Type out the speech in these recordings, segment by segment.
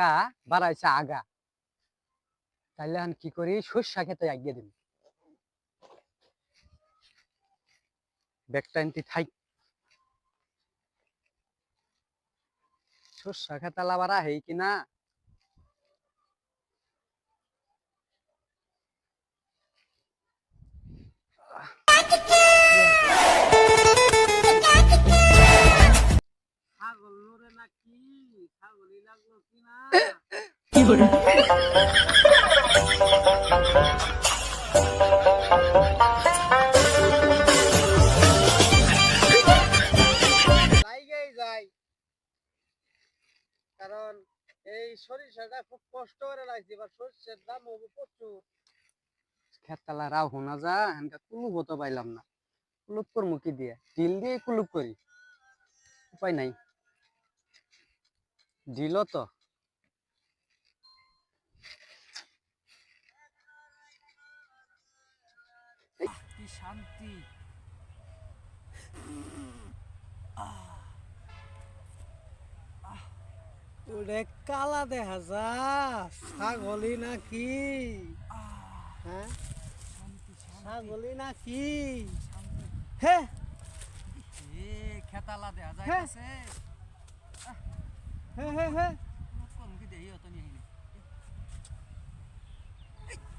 ঢাকা বাড়াইছে আগা। তাইলে এখন কি করি? সর্ষা খেতে আগিয়ে দিন ব্যাগটা এনতি থাই। সর্ষা খেতে লাবারা হেই কিনা ছাগল নাকি? কারণ এই সরিষাটা খুব কষ্ট করে লাগছে এবার সরিষার দাম হবে প্রচুর খেতালা রাও হোনা যা হেনকা কুলুপ তো পাইলাম না কুলুপ করব কি দিয়ে ডিল দিয়ে কুলুপ করি উপায় নাই দিল তো। কি শান্তি। ওরে কালা দেখা যা ছাগলি নাকি। হ্যাঁ? ছাগলি নাকি। হে? এ খেতালা দেখা হ্যাঁ। হে হে হে কোন কি দেই অত নিয়ে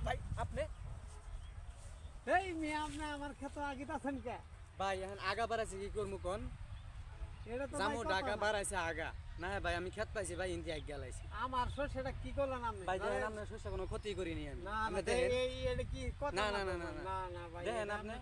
ভাই আপনি? এই মেয়ে আপনি আমার ক্ষেত আগিত আছেন কে? ভাই এখন আগা বাড়াইছে কি করব কোন? এটা তো জামু ভাই ঢাকা বাড়াইছে আগা। না ভাই আমি খেত পাইছি ভাই ইন্দি আগ গেলাইছি। আমার কি করলেন আপনি? ভাই দেখেন কোনো ক্ষতি করিনি আমি। না না এই এই- এটা কি কথা না, না না, না, না না, না না ভাই দেখেন আপনি।